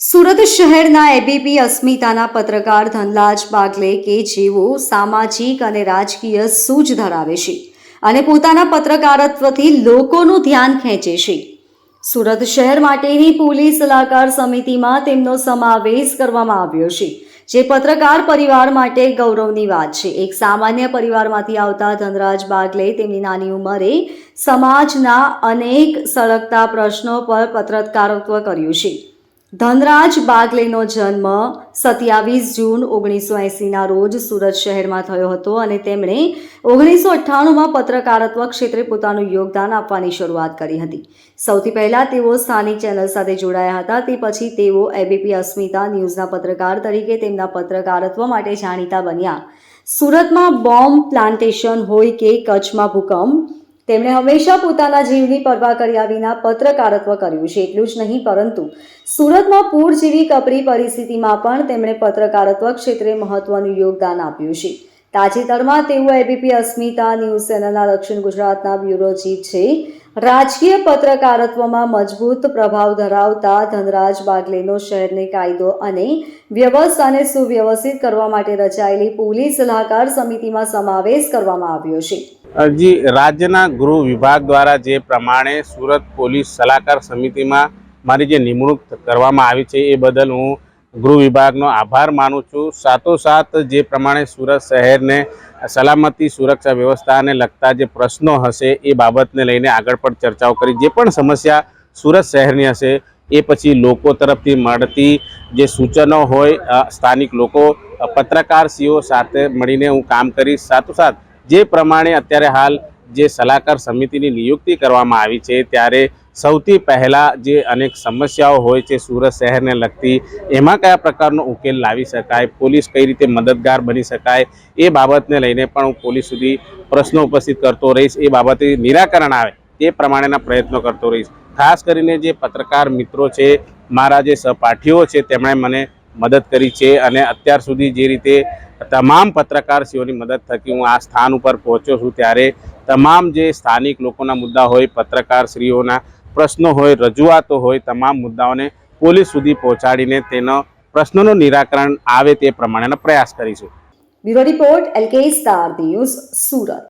સુરત શહેરના એબીપી અસ્મિતાના પત્રકાર ધનરાજ બાગલે કે જેઓ સામાજિક અને રાજકીય સૂઝ ધરાવે છે અને પોતાના પત્રકારત્વથી લોકોનું ધ્યાન ખેંચે છે. સુરત શહેર માટેની પોલીસ સલાહકાર સમિતિમાં તેમનો સમાવેશ કરવામાં આવ્યો છે, જે પત્રકાર પરિવાર માટે ગૌરવની વાત છે. એક સામાન્ય પરિવારમાંથી આવતા ધનરાજ બાગલે તેમની નાની ઉંમરે સમાજના અનેક સળગતા પ્રશ્નો પર પત્રકારત્વ કર્યું છે. ધનરાજ બાગલેનો જન્મ સત્યાવીસ જૂન ઓગણીસો એંસીના રોજ સુરત શહેરમાં થયો હતો અને તેમણે ઓગણીસો અઠ્ઠાણુંમાં પત્રકારત્વ ક્ષેત્રે પોતાનું યોગદાન આપવાની શરૂઆત કરી હતી. સૌથી પહેલાં તેઓ સ્થાનિક ચેનલ સાથે જોડાયા હતા. તે પછી તેઓ એબીપી અસ્મિતા ન્યૂઝના પત્રકાર તરીકે તેમના પત્રકારત્વ માટે જાણીતા બન્યા. સુરતમાં બોમ્બ પ્લાન્ટેશન હોય કે કચ્છમાં ભૂકંપ તેમણે હંમેશા પોતાના જીવની પરવા કર્યા વિના પત્રકારત્વ કર્યું છે, એટલું જ નહીં, પરંતુ સુરતમાં પૂર જેવી કપરી પરિસ્થિતિમાં પણ તેમણે પત્રકારત્વ ક્ષેત્રે મહત્વનું યોગદાન આપ્યું છે. તાજેતરમાં તેઓ એબીપી અસ્મિતા ન્યૂઝ ચેનલના દક્ષિણ ગુજરાતના બ્યુરો ચીફ છે. રાજકીય પત્રકારત્વમાં મજબૂત પ્રભાવ ધરાવતા ધનરાજ બાગલેનો શહેરને કાયદો અને વ્યવસ્થાને સુવ્યવસ્થિત કરવા માટે રચાયેલી પોલીસ સલાહકાર સમિતિમાં સમાવેશ કરવામાં આવ્યો છે. જી રાજ્યના ગૃહ વિભાગ દ્વારા જે પ્રમાણે સુરત પોલીસ સલાહકાર સમિતિમાં મારી જે નિમણૂક કરવામાં આવી છે એ બદલ હું ગૃહ વિભાગનો આભાર માનું છું. સાથોસાથ જે પ્રમાણે સુરત શહેરને સલામતી સુરક્ષા વ્યવસ્થાને લગતા જે પ્રશ્નો હશે એ બાબતને લઈને આગળ પણ ચર્ચાઓ કરી. જે પણ સમસ્યા સુરત શહેરની હશે એ પછી લોકો તરફથી મળતી જે સૂચનો હોય સ્થાનિક લોકો અ, પત્રકારશ્રીઓ સાથે મળીને હું કામ કરીશ. સાથોસાથ જે પ્રમાણે અત્યારે હાલ જે સલાહકાર સમિતિની નિયુક્તિ કરવામાં આવી છે, ત્યારે સૌથી પહેલાં જે અનેક સમસ્યાઓ હોય છે સુરત શહેરને લગતી, એમાં કયા પ્રકારનો ઉકેલ લાવી શકાય, પોલીસ કઈ રીતે મદદગાર બની શકાય, એ બાબતને લઈને પણ હું પોલીસ સુધી પ્રશ્નો ઉપસ્થિત કરતો રહીશ, એ બાબતે નિરાકરણ આવે તે પ્રમાણેના પ્રયત્નો કરતો રહીશ. ખાસ કરીને જે પત્રકાર મિત્રો છે, મારા જે સહપાઠીઓ છે, તેમણે મને મદદ કરી છે અને અત્યાર સુધી જે રીતે તમામ પત્રકારશ્રીઓની મદદ થકી હું આ સ્થાન ઉપર પહોંચ્યો છું, ત્યારે તમામ જે સ્થાનિક લોકોના મુદ્દા હોય, પત્રકારશ્રીઓના પ્રશ્નો હોય, રજૂઆતો હોય, તમામ મુદ્દાઓને પોલીસ સુધી પહોંચાડીને તેનો પ્રશ્નોનું નિરાકરણ આવે તે પ્રમાણેનો પ્રયાસ કરીશું. Bureau report LK star news, Surat.